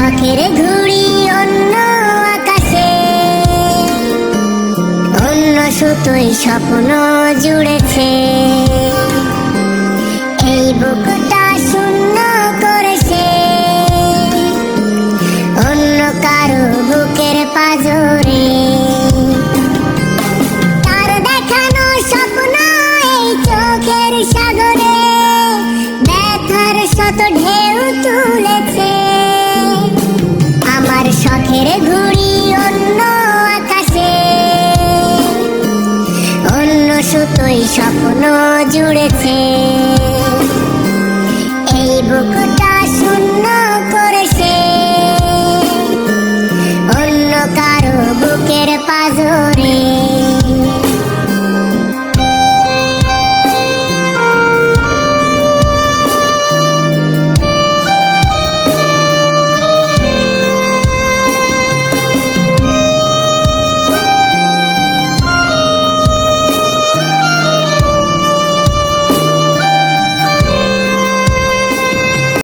শখের ঘুড়ি অন্য আকাশে। অন্য সুতোই স্বপ্ন জুড়েছে। এই বুকটা শূন্য করেছে। অন্য কারও বুকের পাজরে। তার দেখানো স্বপ্ন এই চোখের সাগরে। ব্যথার শত ঢেউ সুতোই স্বপ্ন জুড়েছে। এই বুকটা